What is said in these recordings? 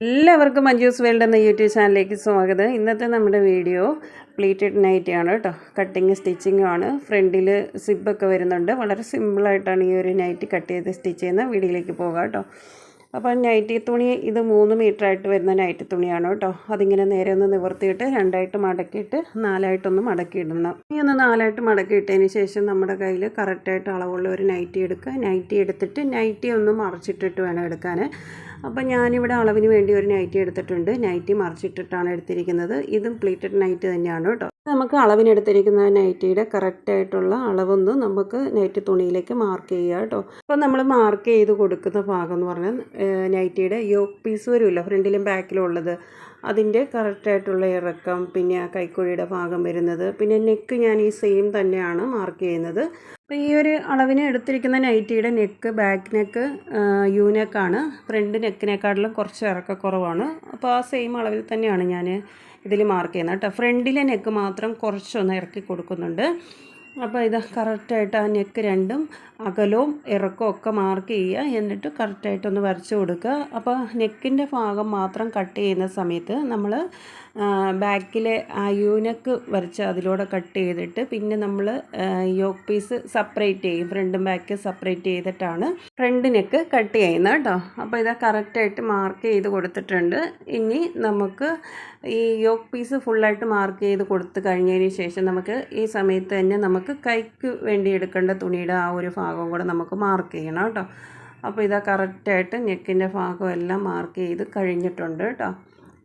എല്ലാവർക്കും മഞ്ജൂസ് വേൾഡ് എന്ന യൂട്യൂബ് ചാനലിലേക്ക് സ്വാഗതം. ഇന്നത്തെ നമ്മുടെ വീഡിയോ പ്ലീറ്റഡ് നൈറ്റി ആണ് കേട്ടോ. കട്ടിങ് സ്റ്റിച്ചിങ്ങും ആണ്. ഫ്രണ്ടിൽ സിബൊക്കെ വരുന്നുണ്ട്. വളരെ സിമ്പിളായിട്ടാണ് ഈ ഒരു നൈറ്റി കട്ട് ചെയ്ത് സ്റ്റിച്ച് ചെയ്യുന്ന വീഡിയോയിലേക്ക് പോകാം കേട്ടോ. അപ്പോൾ നൈറ്റി തുണി ഇത് മൂന്ന് മീറ്റർ ആയിട്ട് വരുന്ന നൈറ്റി തുണിയാണ് കേട്ടോ. അതിങ്ങനെ നേരെ ഒന്ന് നിവർത്തിയിട്ട് രണ്ടായിട്ട് മടക്കിയിട്ട് നാലായിട്ടൊന്ന് മടക്കിയിടണം. ഈ ഒന്ന് നാലായിട്ട് മടക്കിയിട്ടതിന് ശേഷം നമ്മുടെ കയ്യിൽ കറക്റ്റായിട്ട് അളവുള്ള ഒരു നൈറ്റി എടുക്കുക. നൈറ്റി എടുത്തിട്ട് നൈറ്റി ഒന്ന് മറിച്ചിട്ടിട്ട് വേണം എടുക്കാൻ അപ്പോൾ ഞാനിവിടെ അളവിന് വേണ്ടി ഒരു നൈറ്റി എടുത്തിട്ടുണ്ട്. നൈറ്റി മറിച്ചിട്ടിട്ടാണ് എടുത്തിരിക്കുന്നത്. ഇതും പ്ലീറ്റഡ് നൈറ്റ് തന്നെയാണ് കേട്ടോ. നമുക്ക് അളവിനെടുത്തിരിക്കുന്ന നൈറ്റിയുടെ കറക്റ്റായിട്ടുള്ള അളവൊന്ന് നമുക്ക് നൈറ്റ് തുണിയിലേക്ക് മാർക്ക് ചെയ്യുക കേട്ടോ. അപ്പോൾ നമ്മൾ മാർക്ക് ചെയ്ത് കൊടുക്കുന്ന ഭാഗം എന്ന് പറഞ്ഞാൽ നൈറ്റിയുടെ യോക്ക് പീസ് വരുമല്ലോ ഫ്രണ്ടിലും ബാക്കിലും ഉള്ളത്. അതിന്റെ കറക്റ്റായിട്ടുള്ള ഇറക്കം പിന്നെ ആ കൈക്കുഴിയുടെ ഭാഗം വരുന്നത് പിന്നെ നെക്ക് ഞാൻ ഈ സെയിം തന്നെയാണ് മാർക്ക് ചെയ്യുന്നത്. അപ്പോൾ ഈ ഒരു അളവിന് എടുത്തിരിക്കുന്ന നൈറ്റിയുടെ നെക്ക് ബാക്ക് നെക്ക് യു നെക്കാണ് ഫ്രണ്ട് നെക്കിനെക്കാട്ടിലും കുറച്ച് ഇറക്കക്കുറവാണ്. അപ്പോൾ ആ സെയിം അളവിൽ തന്നെയാണ് ഞാൻ ഇതിൽ മാർക്ക് ചെയ്യുന്നത് കേട്ടോ. ഫ്രണ്ടിലെ നെക്ക് മാത്രം കുറച്ചൊന്ന് ഇറക്കി കൊടുക്കുന്നുണ്ട്. അപ്പോൾ ഇത് കറക്റ്റായിട്ട് ആ നെക്ക് രണ്ടും അകലവും ഇറക്കവും ഒക്കെ മാർക്ക് ചെയ്യുക. എന്നിട്ട് കറക്റ്റായിട്ടൊന്ന് വരച്ചു കൊടുക്കുക. അപ്പോൾ നെക്കിന്റെ ഭാഗം മാത്രം കട്ട് ചെയ്യുന്ന സമയത്ത് നമ്മൾ ബാക്കിലെ ആ യൂനക്ക് വരച്ച് അതിലൂടെ കട്ട് ചെയ്തിട്ട് പിന്നെ നമ്മൾ യോക്ക് പീസ് സെപ്പറേറ്റ് ചെയ്യും. ഫ്രണ്ടും ബാക്കും സെപ്പറേറ്റ് ചെയ്തിട്ടാണ് ഫ്രണ്ട് നെക്ക് കട്ട് ചെയ്യുന്നത് കേട്ടോ. അപ്പോൾ ഇത് കറക്റ്റായിട്ട് മാർക്ക് ചെയ്ത് കൊടുത്തിട്ടുണ്ട്. ഇനി നമുക്ക് ഈ യോക്ക് പീസ് ഫുള്ളായിട്ട് മാർക്ക് ചെയ്ത് കൊടുത്തു കഴിഞ്ഞതിന് ശേഷം നമുക്ക് ഈ സമയത്ത് തന്നെ നമുക്ക് കൈക്ക് വേണ്ടി എടുക്കേണ്ട തുണിയുടെ ആ ഒരു ഭാഗം കൂടെ നമുക്ക് മാർക്ക് ചെയ്യണം കേട്ടോ. അപ്പോൾ ഇതാ കറക്റ്റായിട്ട് നെക്കിന്റെ ഭാഗം എല്ലാം മാർക്ക് ചെയ്ത് കഴിഞ്ഞിട്ടുണ്ട് കേട്ടോ.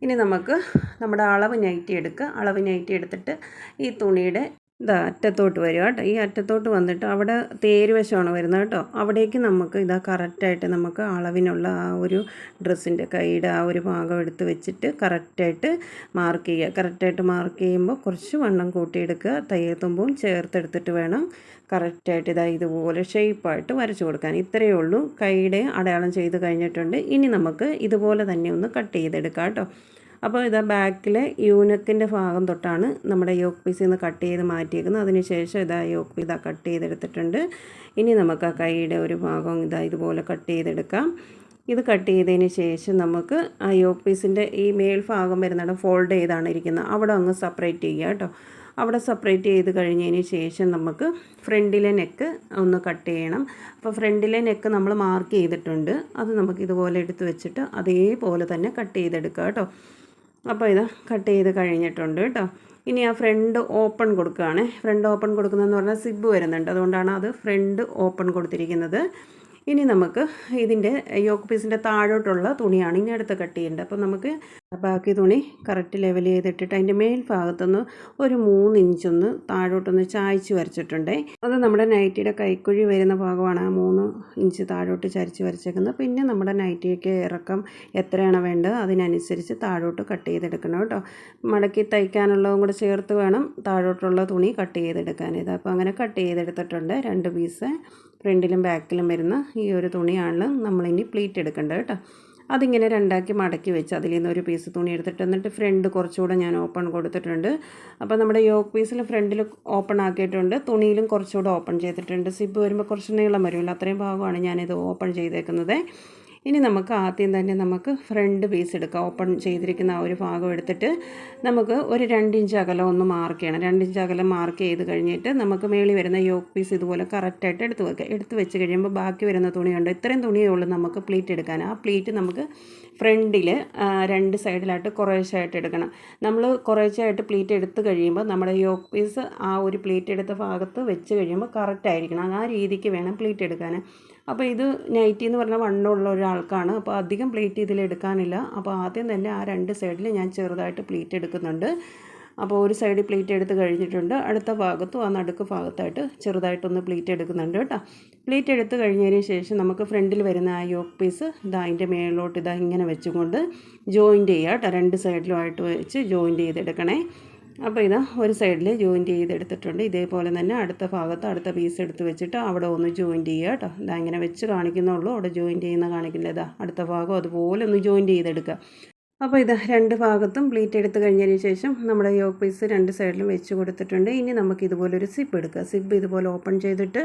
ഇനി നമുക്ക് നമ്മുടെ അളവ് നൈറ്റി എടുക്കുക. അളവ് നൈറ്റി എടുത്തിട്ട് ഈ തുണിയുടെ ഇതാ അറ്റത്തോട്ട് വരിക കേട്ടോ. ഈ അറ്റത്തോട്ട് വന്നിട്ട് അവിടെ തേര് വശമാണ് വരുന്നത് കേട്ടോ. അവിടേക്ക് നമുക്ക് ഇതാ കറക്റ്റായിട്ട് നമുക്ക് അളവിനുള്ള ആ ഒരു ഡ്രസ്സിന്റെ കൈയുടെ ആ ഒരു ഭാഗം എടുത്ത് വെച്ചിട്ട് കറക്റ്റായിട്ട് മാർക്ക് ചെയ്യുക. കറക്റ്റായിട്ട് മാർക്ക് ചെയ്യുമ്പോൾ കുറച്ച് വണ്ണം കൂട്ടിയെടുക്കുക. തയ്യത്തുമ്പവും ചേർത്തെടുത്തിട്ട് വേണം കറക്റ്റായിട്ട് ഇതാ ഇതുപോലെ ഷേപ്പായിട്ട് വരച്ച് കൊടുക്കാൻ. ഇത്രയേ ഉള്ളൂ. കൈയുടെ അടയാളം ചെയ്ത് കഴിഞ്ഞിട്ടുണ്ട്. ഇനി നമുക്ക് ഇതുപോലെ തന്നെ ഒന്ന് കട്ട് ചെയ്തെടുക്കാം കേട്ടോ. അപ്പോൾ ഇതാ ബാക്കിലെ യൂനക്കിന്റെ ഭാഗം തൊട്ടാണ് നമ്മുടെ യോക്ക് പീസിൽ നിന്ന് കട്ട് ചെയ്ത് മാറ്റിയേക്കുന്നത്. അതിനുശേഷം ഇതാ യോക്ക് ഇതാ കട്ട് ചെയ്തെടുത്തിട്ടുണ്ട്. ഇനി നമുക്ക് ആ കൈയുടെ ഒരു ഭാഗം ഇതാ ഇതുപോലെ കട്ട് ചെയ്തെടുക്കാം. ഇത് കട്ട് ചെയ്തതിന് ശേഷം നമുക്ക് ആ യോക്ക് പീസിന്റെ ഈ മേൽ ഭാഗം വരുന്നിടം ഫോൾഡ് ചെയ്താണ് ഇരിക്കുന്നത്. അവിടെ അങ്ങ് സെപ്പറേറ്റ് ചെയ്യുക കേട്ടോ. അവിടെ സെപ്പറേറ്റ് ചെയ്ത് കഴിഞ്ഞതിന് ശേഷം നമുക്ക് ഫ്രണ്ടിലെ നെക്ക് ഒന്ന് കട്ട് ചെയ്യണം. അപ്പോൾ ഫ്രണ്ടിലെ നെക്ക് നമ്മൾ മാർക്ക് ചെയ്തിട്ടുണ്ട്. അത് നമുക്ക് ഇതുപോലെ എടുത്ത് വെച്ചിട്ട് അതേപോലെ തന്നെ കട്ട് ചെയ്തെടുക്കുക കേട്ടോ. അപ്പോൾ ഇത് കട്ട് ചെയ്ത് കഴിഞ്ഞിട്ടുണ്ട് കേട്ടോ. ഇനി ആ ഫ്രണ്ട് ഓപ്പൺ കൊടുക്കുകയാണ്. ഫ്രണ്ട് ഓപ്പൺ കൊടുക്കുന്നതെന്ന് പറഞ്ഞാൽ സിബ് വരുന്നുണ്ട്. അതുകൊണ്ടാണ് അത് ഫ്രണ്ട് ഓപ്പൺ കൊടുത്തിരിക്കുന്നത്. ഇനി നമുക്ക് ഇതിന്റെ യോക്ക് പീസിന്റെ താഴോട്ടുള്ള തുണിയാണ് ഇനി അടുത്ത് കട്ട് ചെയ്യേണ്ടത്. അപ്പോൾ നമുക്ക് ബാക്കി തുണി കറക്റ്റ് ലെവൽ ചെയ്തിട്ടിട്ട് അതിന്റെ മേൽ ഭാഗത്തുനിന്ന് ഒരു മൂന്ന് ഇഞ്ചൊന്ന് താഴോട്ടൊന്ന് ചായച്ച് വരച്ചിട്ടുണ്ടേ. അത് നമ്മുടെ നൈറ്റിയുടെ കൈക്കുഴി വരുന്ന ഭാഗമാണ്. ആ മൂന്ന് ഇഞ്ച് താഴോട്ട് ചരിച്ച് വരച്ചേക്കുന്നത്. പിന്നെ നമ്മുടെ നൈറ്റിയൊക്കെ ഇറക്കം എത്രയാണ് വേണ്ടത് അതിനനുസരിച്ച് താഴോട്ട് കട്ട് ചെയ്തെടുക്കണം കേട്ടോ. മടക്കി തയ്ക്കാനുള്ളതും കൂടെ ചേർത്ത് വേണം താഴോട്ടുള്ള തുണി കട്ട് ചെയ്തെടുക്കാൻ. ഇത് അപ്പോൾ അങ്ങനെ കട്ട് ചെയ്തെടുത്തിട്ടുണ്ട് രണ്ട് പീസ്. ഫ്രണ്ടിലും ബാക്കിലും വരുന്ന ഈ ഒരു തുണിയാണ് നമ്മളിനി പ്ലീറ്റ് എടുക്കേണ്ടത് കേട്ടോ. അതിങ്ങനെ രണ്ടാക്കി മടക്കി വെച്ച് അതിൽ നിന്ന് ഒരു പീസ് തുണി എടുത്തിട്ട് എന്നിട്ട് ഫ്രണ്ട് കുറച്ചുകൂടെ ഞാൻ ഓപ്പൺ കൊടുത്തിട്ടുണ്ട്. അപ്പോൾ നമ്മുടെ യോക്ക് പീസിൽ ഫ്രണ്ടിൽ ഓപ്പൺ ആക്കിയിട്ടുണ്ട്. തുണിയിലും കുറച്ചുകൂടെ ഓപ്പൺ ചെയ്തിട്ടുണ്ട്. സിബ് വരുമ്പോൾ കുറച്ച് നീളം വരുമല്ലോ. അത്രയും ഭാഗമാണ് ഞാനിത് ഓപ്പൺ ചെയ്തേക്കുന്നത്. ഇനി നമുക്ക് ആദ്യം തന്നെ നമുക്ക് ഫ്രണ്ട് പീസ് എടുക്കാം. ഓപ്പൺ ചെയ്തിരിക്കുന്ന ആ ഒരു ഭാഗം എടുത്തിട്ട് നമുക്ക് ഒരു രണ്ടിഞ്ച് അകലം ഒന്ന് മാർക്ക് ചെയ്യണം. രണ്ടിഞ്ച് അകലം മാർക്ക് ചെയ്ത് കഴിഞ്ഞിട്ട് നമുക്ക് മേളിൽ വരുന്ന യോക്ക് പീസ് ഇതുപോലെ കറക്റ്റായിട്ട് എടുത്ത് വെക്കുക എടുത്ത് വെച്ച് കഴിയുമ്പോൾ ബാക്കി വരുന്ന തുണിയുണ്ട് ഇത്രയും തുണിയേ ഉള്ളൂ നമുക്ക് പ്ലീറ്റ് എടുക്കാൻ. ആ പ്ലീറ്റ് നമുക്ക് ഫ്രണ്ടിൽ രണ്ട് സൈഡിലായിട്ട് കുറേശ്ശായിട്ട് എടുക്കണം. നമ്മൾ കുറേശ്ശായിട്ട് പ്ലീറ്റ് എടുത്ത് കഴിയുമ്പോൾ നമ്മുടെ യോക്ക് പീസ് ആ ഒരു പ്ലീറ്റ് എടുത്ത ഭാഗത്ത് വെച്ച് കഴിയുമ്പോൾ കറക്റ്റായിരിക്കണം ആ രീതിക്ക് വേണം പ്ലീറ്റ് എടുക്കാൻ. അപ്പോൾ ഇത് നൈറ്റി എന്ന് പറഞ്ഞാൽ വണ്ണമുള്ള ഒരാൾക്കാണ്. അപ്പോൾ അധികം പ്ലേറ്റ് ഇതിൽ എടുക്കാനില്ല. അപ്പോൾ ആദ്യം തന്നെ ആ രണ്ട് സൈഡിൽ ഞാൻ ചെറുതായിട്ട് പ്ലേറ്റ് എടുക്കുന്നുണ്ട്. അപ്പോൾ ഒരു സൈഡിൽ പ്ലേറ്റ് എടുത്ത് കഴിഞ്ഞിട്ടുണ്ട്. അടുത്ത ഭാഗത്തും ആ നടുക്ക് ഭാഗത്തായിട്ട് ചെറുതായിട്ടൊന്ന് പ്ലേറ്റ് എടുക്കുന്നുണ്ട് കേട്ടോ. പ്ലേറ്റ് എടുത്ത് കഴിഞ്ഞതിന് ശേഷം നമുക്ക് ഫ്രണ്ടിൽ വരുന്ന ആ യോക്ക് പീസ് ഇതാ അതിന്റെ മേളിലോട്ട് ഇതാ ഇങ്ങനെ വെച്ചുകൊണ്ട് ജോയിന്റ് ചെയ്യുക കേട്ടോ. രണ്ട് സൈഡിലുമായിട്ട് വെച്ച് ജോയിന്റ് ചെയ്തെടുക്കണേ. അപ്പോൾ ഇതാ ഒരു സൈഡിൽ ജോയിന്റ് ചെയ്തെടുത്തിട്ടുണ്ട്. ഇതേപോലെ തന്നെ അടുത്ത ഭാഗത്ത് അടുത്ത പീസ് എടുത്ത് വെച്ചിട്ട് അവിടെ ഒന്ന് ജോയിന്റ് ചെയ്യുക കേട്ടോ. ഇതാ ഇങ്ങനെ വെച്ച് കാണിക്കുന്നുള്ളൂ. അവിടെ ജോയിന്റ് ചെയ്യുന്ന കാണിക്കില്ല ഇതാ അടുത്ത ഭാഗം അതുപോലെ ഒന്ന് ജോയിന്റ് ചെയ്തെടുക്കുക. അപ്പോൾ ഇത് രണ്ട് ഭാഗത്തും പ്ലീറ്റ് എടുത്ത് കഴിഞ്ഞതിന് ശേഷം നമ്മുടെ യോഗ പീസ് രണ്ട് സൈഡിലും വെച്ച് കൊടുത്തിട്ടുണ്ട്. ഇനി നമുക്ക് ഇതുപോലെ ഒരു സിപ്പ് എടുക്കുക സിപ്പ് ഇതുപോലെ ഓപ്പൺ ചെയ്തിട്ട്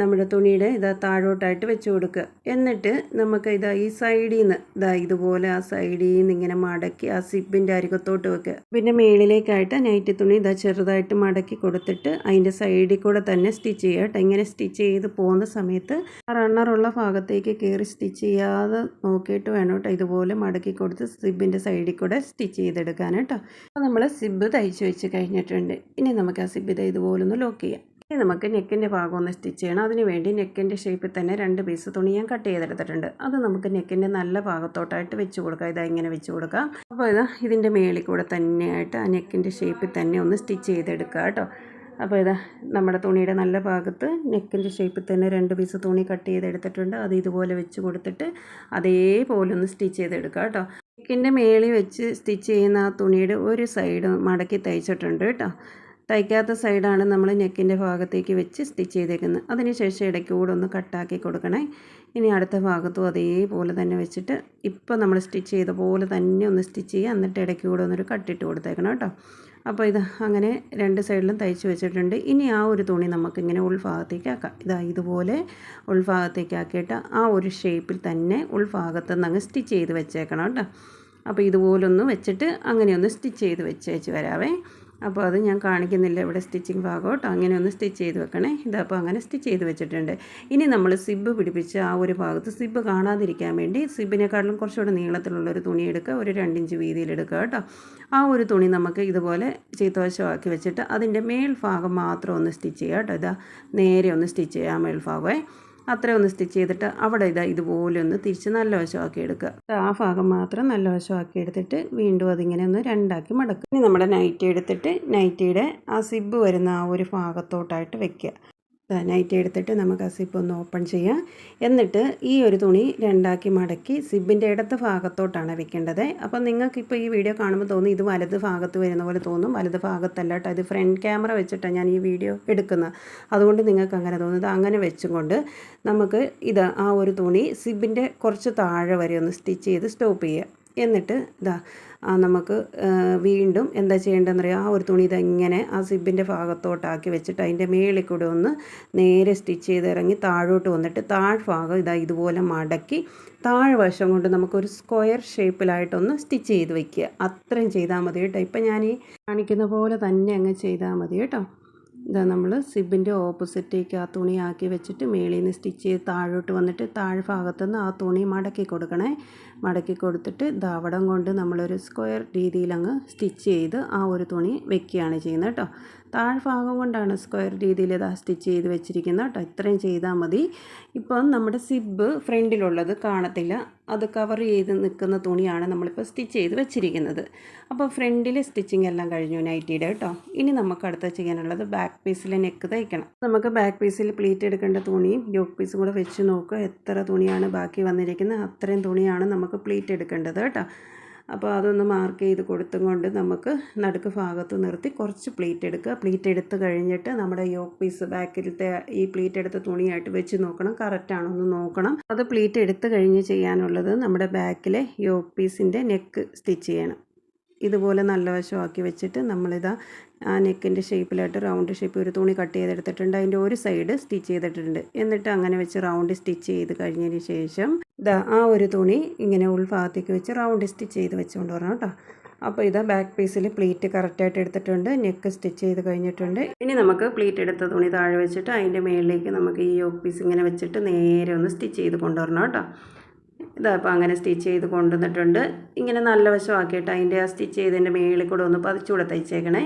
നമ്മുടെ തുണിയുടെ ഇത് താഴോട്ടായിട്ട് വെച്ച് കൊടുക്കുക. എന്നിട്ട് നമുക്ക് ഇതാ ഈ സൈഡിൽ നിന്ന് ഇതാ ഇതുപോലെ ആ സൈഡിൽ നിന്ന് ഇങ്ങനെ മടക്കി ആ സിപ്പിന്റെ അരികത്തോട്ട് വെക്കുക. പിന്നെ മേളിലേക്കായിട്ട് നൈറ്റ് തുണി ഇതാ ചെറുതായിട്ട് മടക്കി കൊടുത്തിട്ട് അതിന്റെ സൈഡിൽ കൂടെ തന്നെ സ്റ്റിച്ച് ചെയ്യുക കേട്ടോ. ഇങ്ങനെ സ്റ്റിച്ച് ചെയ്ത് പോകുന്ന സമയത്ത് റണ്ണറുള്ള ഭാഗത്തേക്ക് കയറി സ്റ്റിച്ച് ചെയ്യാതെ നോക്കിയിട്ട് വേണം കേട്ടോ ഇതുപോലെ മടക്കി കൊടുത്ത് സിബ് സിബിന്റെ സൈഡിൽ കൂടെ സ്റ്റിച്ച് ചെയ്തെടുക്കാൻ കേട്ടോ. അപ്പോൾ നമ്മൾ സിബ് തയ്ച്ച് വെച്ച് കഴിഞ്ഞിട്ടുണ്ട്. ഇനി നമുക്ക് ആ സിബ് ഇതുപോലെ ഒന്ന് ലോക്ക് ചെയ്യാം. ഇനി നമുക്ക് നെക്കിന്റെ ഭാഗം ഒന്ന് സ്റ്റിച്ച് ചെയ്യണം. അതിന് വേണ്ടി നെക്കിന്റെ ഷേപ്പിൽ തന്നെ രണ്ട് പീസ് തുണി ഞാൻ കട്ട് ചെയ്തെടുത്തിട്ടുണ്ട്. അത് നമുക്ക് നെക്കിന്റെ നല്ല ഭാഗത്തോട്ടായിട്ട് വെച്ച് കൊടുക്കാം. ഇതാ ഇങ്ങനെ വെച്ച് കൊടുക്കാം. അപ്പോൾ ഇതാ ഇതിന്റെ മേളിൽ കൂടെ തന്നെയായിട്ട് ആ നെക്കിന്റെ ഷേപ്പിൽ തന്നെ ഒന്ന് സ്റ്റിച്ച് ചെയ്തെടുക്കുക കേട്ടോ. അപ്പോൾ ഇതാ നമ്മുടെ തുണിയുടെ നല്ല ഭാഗത്ത് നെക്കിന്റെ ഷേപ്പിൽ തന്നെ രണ്ട് പീസ് തുണി കട്ട് ചെയ്തെടുത്തിട്ടുണ്ട്. അത് ഇതുപോലെ വെച്ച് കൊടുത്തിട്ട് അതേപോലെ ഒന്ന് സ്റ്റിച്ച് ചെയ്തെടുക്കുക കേട്ടോ. നെക്കിന്റെ മേളിൽ വെച്ച് സ്റ്റിച്ച് ചെയ്യുന്ന ആ തുണിയുടെ ഒരു സൈഡ് മടക്കി തയ്ച്ചിട്ടുണ്ട് കേട്ടോ. തയ്ക്കാത്ത സൈഡാണ് നമ്മൾ നെക്കിന്റെ ഭാഗത്തേക്ക് വെച്ച് സ്റ്റിച്ച് ചെയ്തേക്കുന്നത്. അതിനുശേഷം ഇടയ്ക്ക് കൂടെ ഒന്ന് കട്ടാക്കി കൊടുക്കണേ. ഇനി അടുത്ത ഭാഗത്തും അതേപോലെ തന്നെ വെച്ചിട്ട് ഇപ്പോൾ നമ്മൾ സ്റ്റിച്ച് ചെയ്ത പോലെ തന്നെ ഒന്ന് സ്റ്റിച്ച് ചെയ്യുക. എന്നിട്ട് ഇടയ്ക്ക് കൂടെ ഒന്നൊരു കട്ടിട്ട് കൊടുത്തേക്കണം കേട്ടോ. അപ്പോൾ ഇത് അങ്ങനെ രണ്ട് സൈഡിലും തയ്ച്ച് വെച്ചിട്ടുണ്ട്. ഇനി ആ ഒരു തുണി നമുക്കിങ്ങനെ ഉൾഭാഗത്തേക്ക് ആക്കാം ഇതാ ഇതുപോലെ ഉൾഭാഗത്തേക്ക് ആക്കിയിട്ട് ആ ഒരു ഷേപ്പിൽ തന്നെ ഉൾഭാഗത്ത് നിന്ന് അങ്ങ് സ്റ്റിച്ച് ചെയ്ത് വെച്ചേക്കണം കേട്ടോ. അപ്പോൾ ഇതുപോലൊന്ന് വെച്ചിട്ട് അങ്ങനെ ഒന്ന് സ്റ്റിച്ച് ചെയ്ത് വെച്ചേച്ച് വരാവേ. അപ്പോൾ അത് ഞാൻ കാണിക്കുന്നില്ല ഇവിടെ സ്റ്റിച്ചിങ് ഭാഗമോട്ടോ അങ്ങനെ ഒന്ന് സ്റ്റിച്ച് ചെയ്ത് വെക്കണേ. ഇതപ്പോൾ അങ്ങനെ സ്റ്റിച്ച് ചെയ്ത് വെച്ചിട്ടുണ്ട്. ഇനി നമ്മൾ സിബ് പിടിപ്പിച്ച് ആ ഒരു ഭാഗത്ത് സിബ് കാണാതിരിക്കാൻ വേണ്ടി സിബിനെക്കാട്ടിലും കുറച്ചുകൂടെ നീളത്തിലുള്ളൊരു തുണി എടുക്കുക. ഒരു രണ്ടിഞ്ച് വീതിയിലെടുക്കുക കേട്ടോ. ആ ഒരു തുണി നമുക്ക് ഇതുപോലെ ചീത്തവശമാക്കി വെച്ചിട്ട് അതിന്റെ മേൽഭാഗം മാത്രം ഒന്ന് സ്റ്റിച്ച് ചെയ്യുക കേട്ടോ. ഇതാ നേരെ ഒന്ന് സ്റ്റിച്ച് ചെയ്യാം മേൽഭാഗമേ. അത്രയും ഒന്ന് സ്റ്റിച്ച് ചെയ്തിട്ട് അവിടെ ഇതാ ഇതുപോലെ ഒന്ന് തിരിച്ച് നല്ല വശമാക്കി എടുക്കുക. ആ ഭാഗം മാത്രം നല്ല വശമാക്കി എടുത്തിട്ട് വീണ്ടും അതിങ്ങനെ ഒന്ന് രണ്ടാക്കി മടക്കുക. ഇനി നമ്മുടെ നൈറ്റി എടുത്തിട്ട് നൈറ്റിയുടെ ആ സിബ് വരുന്ന ആ ഒരു ഭാഗത്തോട്ടായിട്ട് വെക്കുക. നൈറ്റ് എടുത്തിട്ട് നമുക്ക് ആ സിബ് ഒന്ന് ഓപ്പൺ ചെയ്യാം. എന്നിട്ട് ഈ ഒരു തുണി രണ്ടാക്കി മടക്കി സിബിന്റെ ഇടത്ത് ഭാഗത്തോട്ടാണ് വെക്കേണ്ടത്. അപ്പം നിങ്ങൾക്കിപ്പോൾ ഈ വീഡിയോ കാണുമ്പോൾ തോന്നും ഇത് വലത് ഭാഗത്ത് വരുന്ന പോലെ തോന്നും. വലത് ഭാഗത്തല്ല കേട്ടോ. ഇത് ഫ്രണ്ട് ക്യാമറ വെച്ചിട്ടാണ് ഞാൻ ഈ വീഡിയോ എടുക്കുന്നത്. അതുകൊണ്ട് നിങ്ങൾക്ക് അങ്ങനെ തോന്നുന്നത് അങ്ങനെ വെച്ചുകൊണ്ട് നമുക്ക് ഇത് ആ ഒരു തുണി സിബിന്റെ കുറച്ച് താഴെ വരെ ഒന്ന് സ്റ്റിച്ച് ചെയ്ത് സ്റ്റോപ്പ് ചെയ്യുക എന്നിട്ട് ഇതാ നമുക്ക് വീണ്ടും എന്താ ചെയ്യേണ്ടതെന്നറിയാം? ആ ഒരു തുണി ഇതെങ്ങനെ ആ സിബിന്റെ ഭാഗത്തോട്ടാക്കി വെച്ചിട്ട് അതിന്റെ മേളിൽ കൂടെ ഒന്ന് നേരെ സ്റ്റിച്ച് ചെയ്ത് ഇറങ്ങി താഴോട്ട് വന്നിട്ട് താഴ്ഭാഗം ഇതാ ഇതുപോലെ മടക്കി താഴ്വശം കൊണ്ട് നമുക്കൊരു സ്ക്വയർ ഷേപ്പിലായിട്ടൊന്ന് സ്റ്റിച്ച് ചെയ്ത് വയ്ക്കുക അത്രയും ചെയ്താൽ മതി കേട്ടോ. ഇപ്പം ഞാൻ ഈ കാണിക്കുന്ന പോലെ തന്നെ അങ്ങ് ചെയ്താൽ മതി കേട്ടോ. ഇതാ നമ്മൾ സിബിന്റെ ഓപ്പോസിറ്റേക്ക് ആ തുണി ആക്കി വെച്ചിട്ട് മേളിൽ നിന്ന് സ്റ്റിച്ച് ചെയ്ത് താഴോട്ട് വന്നിട്ട് താഴെ നിന്ന് ആ തുണി മടക്കി കൊടുക്കണേ. മടക്കി കൊടുത്തിട്ട് ദാവടം കൊണ്ട് നമ്മളൊരു സ്ക്വയർ രീതിയിൽ അങ്ങ് സ്റ്റിച്ച് ചെയ്ത് ആ ഒരു തുണി വെക്കുകയാണ് ചെയ്യുന്നത് കേട്ടോ. താഴ്ഭാഗം കൊണ്ടാണ് സ്ക്വയർ രീതിയിൽ ഇതാ സ്റ്റിച്ച് ചെയ്ത് വെച്ചിരിക്കുന്നത് കേട്ടോ. ഇത്രയും ചെയ്താൽ മതി. ഇപ്പം നമ്മുടെ സിബ് ഫ്രണ്ടിലുള്ളത് കാണത്തില്ല. അത് കവർ ചെയ്ത് നിൽക്കുന്ന തുണിയാണ് നമ്മളിപ്പോൾ സ്റ്റിച്ച് ചെയ്ത് വെച്ചിരിക്കുന്നത്. അപ്പോൾ ഫ്രണ്ടിലെ സ്റ്റിച്ചിങ് എല്ലാം കഴിഞ്ഞു നൈറ്റിയുടെ കേട്ടോ. ഇനി നമുക്ക് അടുത്ത ചെയ്യാനുള്ളത് ബാക്ക് പീസിലെ നെക്ക് തയ്ക്കണം. നമുക്ക് ബാക്ക് പീസിൽ പ്ലീറ്റ് എടുക്കേണ്ട തുണിയും യോക്ക് പീസും കൂടെ വെച്ച് നോക്കുക എത്ര തുണിയാണ് ബാക്കി വന്നിരിക്കുന്നത്. അത്രയും തുണിയാണ് നമുക്ക് പ്ലീറ്റ് എടുക്കേണ്ടത് കേട്ടോ. അപ്പോൾ അതൊന്ന് മാർക്ക് ചെയ്ത് കൊടുത്തും കൊണ്ട് നമുക്ക് നടുക്ക് ഭാഗത്ത് നിർത്തി കുറച്ച് പ്ലീറ്റ് എടുക്കുക. പ്ലീറ്റ് എടുത്ത് കഴിഞ്ഞിട്ട് നമ്മുടെ യോക്ക് പീസ് ബാക്കിലത്തെ ഈ പ്ലീറ്റ് എടുത്ത തുണിയായിട്ട് വെച്ച് നോക്കണം. കറക്റ്റാണോ എന്ന് നോക്കണം. അത് പ്ലീറ്റ് എടുത്ത് കഴിഞ്ഞ് ചെയ്യാനുള്ളത് നമ്മുടെ ബാക്കിലെ യോക്ക് പീസിന്റെ നെക്ക് സ്റ്റിച്ച് ചെയ്യണം. ഇതുപോലെ നല്ല വശമാക്കി വെച്ചിട്ട് നമ്മളിതാ ആ നെക്കിന്റെ ഷേപ്പിലായിട്ട് റൗണ്ട് ഷേപ്പ് ഒരു തുണി കട്ട് ചെയ്തെടുത്തിട്ടുണ്ട്. അതിന്റെ ഒരു സൈഡ് സ്റ്റിച്ച് ചെയ്തിട്ടുണ്ട്. എന്നിട്ട് അങ്ങനെ വെച്ച് റൗണ്ട് സ്റ്റിച്ച് ചെയ്ത് കഴിഞ്ഞതിന് ശേഷം ഇതാ ആ ഒരു തുണി ഇങ്ങനെ ഉൾഭാഗത്തേക്ക് വെച്ച് റൗണ്ട് സ്റ്റിച്ച് ചെയ്ത് വെച്ചുകൊണ്ട് വരണം കേട്ടോ. അപ്പോൾ ഇതാ ബാക്ക് പീസിൽ പ്ലീറ്റ് കറക്റ്റായിട്ട് എടുത്തിട്ടുണ്ട്. നെക്ക് സ്റ്റിച്ച് ചെയ്ത് കഴിഞ്ഞിട്ടുണ്ട്. ഇനി നമുക്ക് പ്ലീറ്റ് എടുത്ത തുണി താഴെ വെച്ചിട്ട് അതിന്റെ മേളിലേക്ക് നമുക്ക് ഈ യോക്ക് പീസ് ഇങ്ങനെ വെച്ചിട്ട് നേരെ ഒന്ന് സ്റ്റിച്ച് ചെയ്ത് കൊണ്ടുവരണം കേട്ടോ. ഇതപ്പോൾ അങ്ങനെ സ്റ്റിച്ച് ചെയ്ത് കൊണ്ടുവന്നിട്ടുണ്ട്. ഇങ്ങനെ നല്ല വശമാക്കിയിട്ട് അതിന്റെ ആ സ്റ്റിച്ച് ചെയ്തതിന്റെ മേളിൽ കൂടെ ഒന്ന് പതിച്ചുകൂടെ തയ്ച്ചേക്കണേ.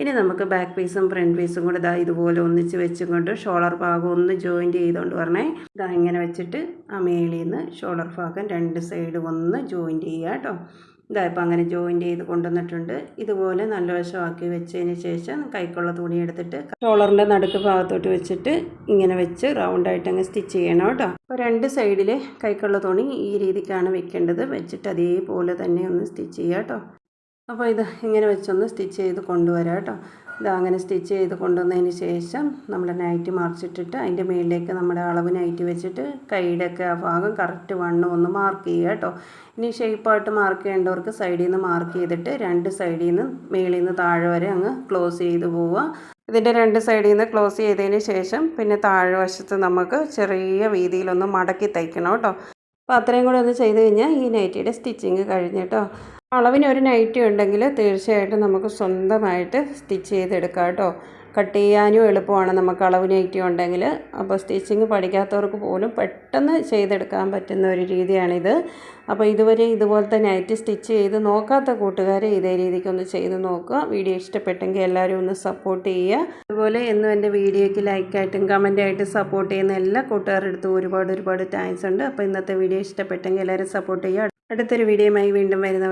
ഇനി നമുക്ക് ബാക്ക് പീസും ഫ്രണ്ട് പീസും കൂടെ ഇതാ ഇതുപോലെ ഒന്നിച്ച് വെച്ചുകൊണ്ട് ഷോളർ ഭാഗം ഒന്ന് ജോയിന്റ് ചെയ്തുകൊണ്ട് വരണേ. ഇതാ ഇങ്ങനെ വെച്ചിട്ട് ആ മേളിൽ നിന്ന് ഷോളർ ഭാഗം രണ്ട് സൈഡ് ഒന്ന് ജോയിന്റ് ചെയ്യുക കേട്ടോ. ഇതാ അങ്ങനെ ജോയിന്റ് ചെയ്ത് കൊണ്ടുവന്നിട്ടുണ്ട്. ഇതുപോലെ നല്ല വശമാക്കി വെച്ചതിന് ശേഷം കൈക്കുള്ള തുണി എടുത്തിട്ട് ഷോളറിന്റെ നടുക്ക് ഭാഗത്തോട്ട് വെച്ചിട്ട് ഇങ്ങനെ വെച്ച് റൗണ്ടായിട്ട് അങ്ങ് സ്റ്റിച്ച് ചെയ്യണം കേട്ടോ. അപ്പോൾ രണ്ട് സൈഡിൽ കൈക്കുള്ള തുണി ഈ രീതിക്കാണ് വെക്കേണ്ടത്. വെച്ചിട്ട് അതേപോലെ തന്നെ ഒന്ന് സ്റ്റിച്ച് ചെയ്യുക കേട്ടോ. അപ്പോൾ ഇത് ഇങ്ങനെ വെച്ചൊന്ന് സ്റ്റിച്ച് ചെയ്ത് കൊണ്ടുവരാം കേട്ടോ. ഇത് അങ്ങനെ സ്റ്റിച്ച് ചെയ്ത് കൊണ്ടുവന്നതിന് ശേഷം നമ്മൾ നൈറ്റ് മറിച്ചിട്ടിട്ട് അതിന്റെ മുകളിലേക്ക് നമ്മുടെ അളവ് നൈറ്റ് വെച്ചിട്ട് കൈയുടെയൊക്കെ ആ ഭാഗം കറക്റ്റ് വണ്ണം ഒന്ന് മാർക്ക് ചെയ്യുക കേട്ടോ. ഇനി ഷേപ്പായിട്ട് മാർക്ക് ചെയ്യേണ്ടവർക്ക് സൈഡിൽ നിന്ന് മാർക്ക് ചെയ്തിട്ട് രണ്ട് സൈഡിൽ നിന്ന് മേളിൽ നിന്ന് താഴെ വരെ അങ്ങ് ക്ലോസ് ചെയ്ത് പോവുക. ഇതിന്റെ രണ്ട് സൈഡിൽ നിന്ന് ക്ലോസ് ചെയ്തതിന് ശേഷം പിന്നെ താഴെ വശത്ത് നമുക്ക് ചെറിയ വീതിയിലൊന്ന് മടക്കി തയ്ക്കണം കേട്ടോ. അപ്പോൾ അത്രയും കൂടെ ഒന്ന് ചെയ്ത് കഴിഞ്ഞാൽ ഈ നൈറ്റിയുടെ സ്റ്റിച്ചിങ് കഴിഞ്ഞ് കേട്ടോ. അളവിന് ഒരു നൈറ്റി ഉണ്ടെങ്കിൽ തീർച്ചയായിട്ടും നമുക്ക് സ്വന്തമായിട്ട് സ്റ്റിച്ച് ചെയ്തെടുക്കാം കേട്ടോ. കട്ട് ചെയ്യാനും എളുപ്പമാണ് നമുക്ക് അളവ് നൈറ്റി ഉണ്ടെങ്കിൽ. അപ്പോൾ സ്റ്റിച്ചിങ് പഠിക്കാത്തവർക്ക് പോലും പെട്ടെന്ന് ചെയ്തെടുക്കാൻ പറ്റുന്ന ഒരു രീതിയാണിത്. അപ്പോൾ ഇതുവരെ ഇതുപോലത്തെ നൈറ്റ് സ്റ്റിച്ച് ചെയ്ത് നോക്കാത്ത കൂട്ടുകാരെ ഇതേ രീതിക്കൊന്ന് ചെയ്ത് നോക്കുക. വീഡിയോ ഇഷ്ടപ്പെട്ടെങ്കിൽ എല്ലാവരും ഒന്ന് സപ്പോർട്ട് ചെയ്യുക. അതുപോലെ എന്നും എന്റെ വീഡിയോയ്ക്ക് ലൈക്കായിട്ടും കമന്റായിട്ടും സപ്പോർട്ട് ചെയ്യുന്ന എല്ലാ കൂട്ടുകാരുടെ അടുത്തും ഒരുപാട് ഒരുപാട് താങ്ക്സ് ഉണ്ട്. അപ്പോൾ ഇന്നത്തെ വീഡിയോ ഇഷ്ടപ്പെട്ടെങ്കിൽ എല്ലാവരും സപ്പോർട്ട് ചെയ്യുക. അടുത്തൊരു വീഡിയോയുമായി വീണ്ടും വരുന്ന